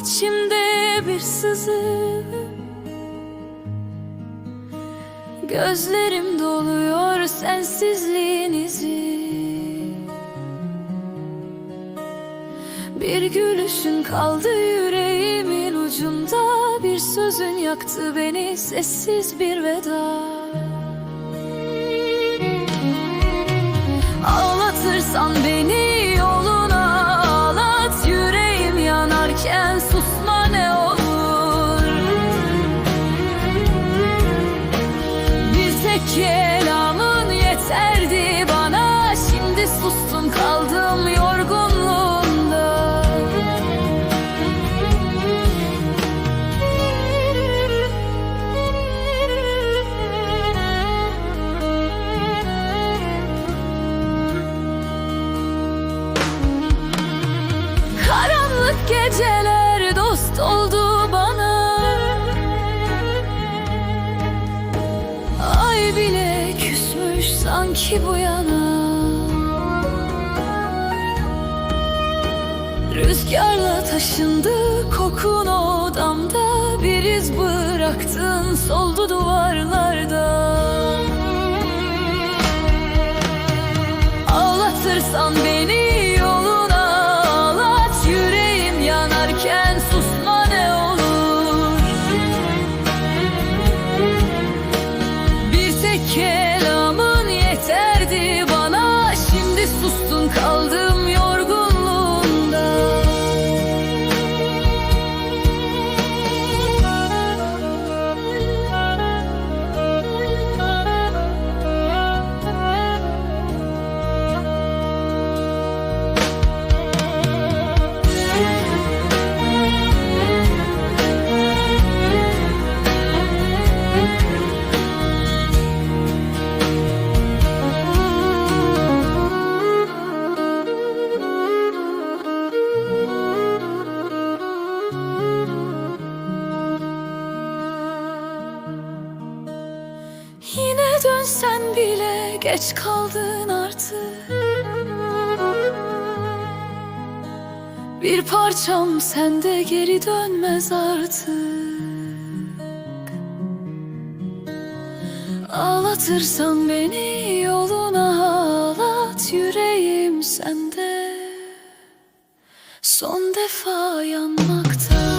İçimde bir sızı. Gözlerim doluyor sensizliğinizi Bir gülüşün kaldı yüreğimin ucunda. Bir sözün yaktı beni sessiz bir veda. Kelamın yeterdi bana. Şimdi sustum kaldım yorgunluğunda. Karanlık geceler dost oldu sanki bu yana. Rüzgarla taşındı kokun odamda. Bir iz bıraktın soldu duvarlarda. Ağlatırsan beni geç kaldın artık. Bir parçam sende geri dönmez artık. Ağlatırsan beni yoluna ağlat Yüreğim sende. Son defa yanmakta